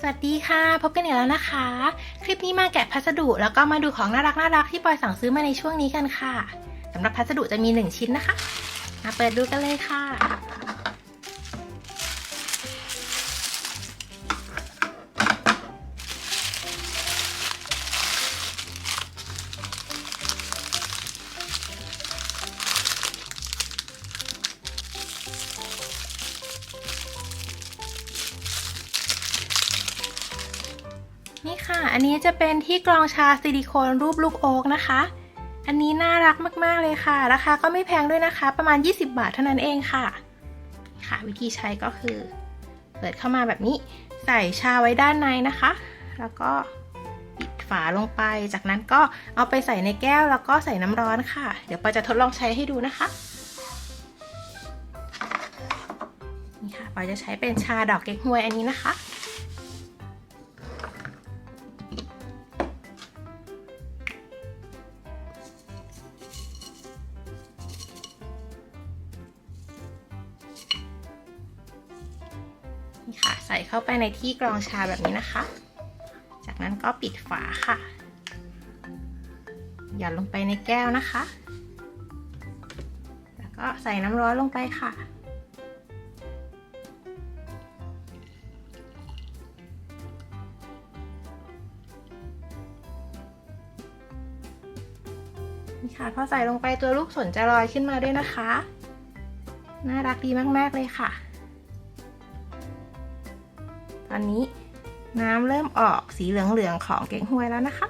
สวัสดีค่ะ พบกันอีกแล้วนะคะ คลิปนี้มาแกะพัสดุแล้วก็มาดูของน่ารักน่ารักที่ปอยสั่งซื้อมาในช่วงนี้กันค่ะสำหรับพัสดุจะมี 1 ชิ้นนะคะ มาเปิดดูกันเลยค่ะ นี่ค่ะ อันนี้จะเป็นที่กรองชาซิลิโคนรูปลูกโอ๊กนะคะ อันนี้น่ารักมาก ๆ เลยค่ะ ราคาก็ไม่แพงด้วยนะคะ ประมาณ 20 บาทเท่านั้นเองค่ะ ค่ะ วิธีใช้ก็คือ เปิดเข้ามาแบบนี้ ใส่ชาไว้ด้านในนะคะ แล้วก็ปิดฝาลงไป จากนั้นก็เอาไปใส่ในแก้วแล้วก็ใส่น้ำร้อนค่ะ เดี๋ยวปอจะทดลองใช้ให้ดูนะคะ นี่ค่ะปอจะใช้เป็นชาดอกเก๊กฮวยอันนี้นะคะ นี่ค่ะ ใส่เข้าไปในที่กรองชาแบบนี้นะคะ จากนั้นก็ปิดฝาค่ะ หย่อนลงไปในแก้วนะคะ แล้วก็ใส่น้ำร้อนลงไปค่ะนี่ค่ะพอใส่ลงไปตัวลูกสนจะลอยขึ้นมาด้วยนะคะ น่ารักดีมาก ๆ เลยค่ะ ตอนนี้น้ำเริ่มออกสีเหลืองๆของเก่งฮวยแล้วนะคะ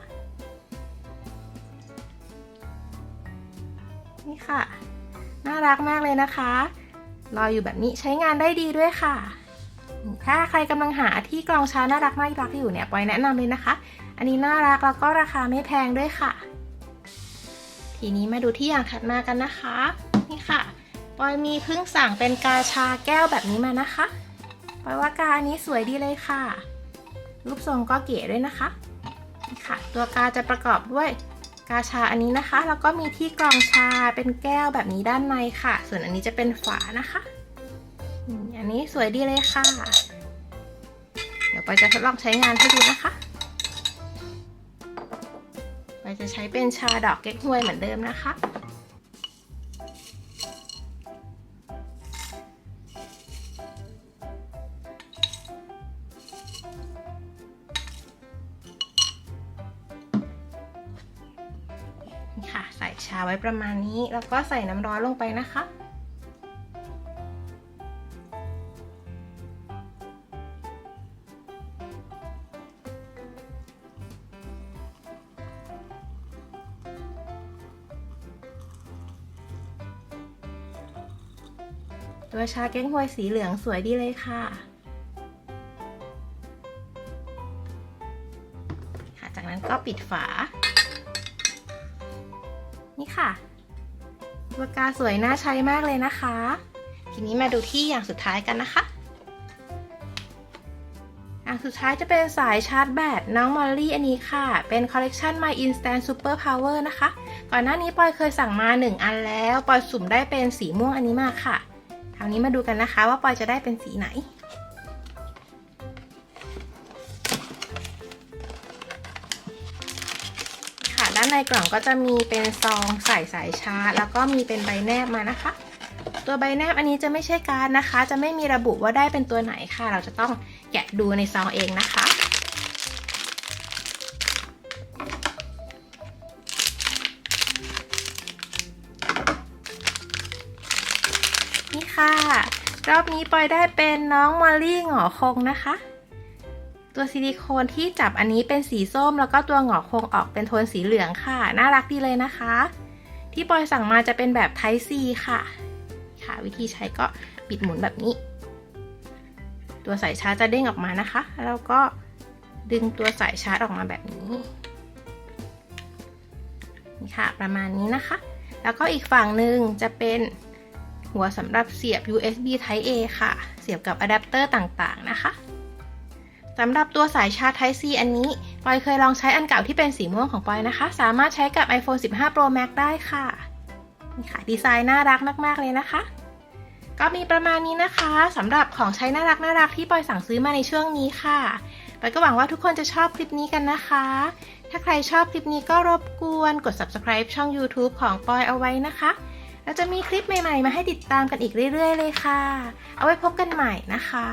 นี่ค่ะ น่ารักมากเลยนะคะลอยอยู่แบบนี้ใช้งานได้ดีด้วยค่ะ ถ้าใครกำลังหาที่กรองชาน่ารักน่ารักอยู่เนี่ยปอยแนะนำเลยนะคะ อันนี้น่ารักแล้วก็ราคาไม่แพงด้วยค่ะ ทีนี้มาดูที่อย่างถัดมากันนะคะ นี่ค่ะปอยมีเพิ่งสั่งเป็นกาชาแก้วแบบนี้มานะคะ ปอยว่ากาอันนี้สวยดีเลยค่ะ รูปทรงก็เก๋ด้วยนะคะนี่ค่ะ ตัวกาจะประกอบด้วยกาชาอันนี้นะคะ แล้วก็มีที่กรองชาเป็นแก้วแบบนี้ด้านในค่ะ ส่วนอันนี้จะเป็นฝานะคะอันนี้สวยดีเลยค่ะ เดี๋ยวไปจะทดลองใช้งานให้ดูนะคะเราจะใช้เป็นชาดอกเก๊กฮวยเหมือนเดิมนะคะ ชาไว้ประมาณนี้แล้วก็ใส่น้ำร้อนลงไปนะคะ ตัวชาเก้งฮวยสีเหลืองสวยดีเลยค่ะจากนั้นก็ปิดฝา ค่ะตัวกาสวยน่าใช้มากเลยนะคะ ทีนี้มาดูที่อย่างสุดท้ายกันนะคะ อย่างสุดท้ายจะเป็นสายชาร์จแบตน้องมอลลี่อันนี้ค่ะ เป็นคอลเลกชัน My Instant Super Power นะคะ ก่อนหน้านี้ปอยเคยสั่งมา 1 อันแล้ว ปอยสุ่มได้เป็นสีม่วงอันนี้มาค่ะ คราวนี้มาดูกันนะคะว่าปอยจะได้เป็นสีไหน ในกล่องก็จะมีเป็นซองใส่สายชาร์จแล้วก็มีเป็นใบแนบมานะคะ ตัวใบแนบอันนี้จะไม่ใช่การนะคะ จะไม่มีระบุว่าได้เป็นตัวไหนค่ะ เราจะต้องแกะดูในซองเองนะคะนี่ค่ะ รอบนี้ปอยได้เป็นน้องมอลลี่หงอคงนะคะ ตัวซิลิโคนที่จับอันนี้เป็นสีส้ม แล้วก็ตัวหงอโคงออกเป็นโทนสีเหลืองค่ะ น่ารักดีเลยนะคะ ที่ปอยสั่งมาจะเป็นแบบไทซีค่ะ ค่ะ วิธีใช้ก็ปิดหมุนแบบนี้ ตัวสายชาร์จจะเด้งออกมานะคะ แล้วก็ดึงตัวสายชาร์จออกมาแบบนี้นี่ค่ะ ประมาณนี้นะคะ แล้วก็อีกฝั่งหนึ่งจะเป็นหัวสำหรับเสียบ USB Type A ค่ะ เสียบกับอะแดปเตอร์ต่างๆนะคะ สำหรับตัวสายชาร์จ Type C อันนี้ปอยเคยลองใช้อันเก่าที่เป็นสีม่วงของปอยนะคะ สามารถใช้กับ iPhone 15 Pro Max ได้ค่ะนี่ค่ะดีไซน์น่ารักมาก ๆ เลยนะคะ ก็มีประมาณนี้นะคะสำหรับของใช้น่ารักน่ารักที่ปอยสั่งซื้อมาในช่วงนี้ค่ะปอยก็หวังว่าทุกคนจะชอบคลิปนี้กันนะคะ ถ้าใครชอบคลิปนี้ก็รบกวนกด subscribe ช่อง YouTube ของปอยเอาไว้นะคะเราจะมีคลิปใหม่ ๆ มาให้ติดตามกันอีกเรื่อย ๆ เลยค่ะ เอาไว้พบกันใหม่นะคะ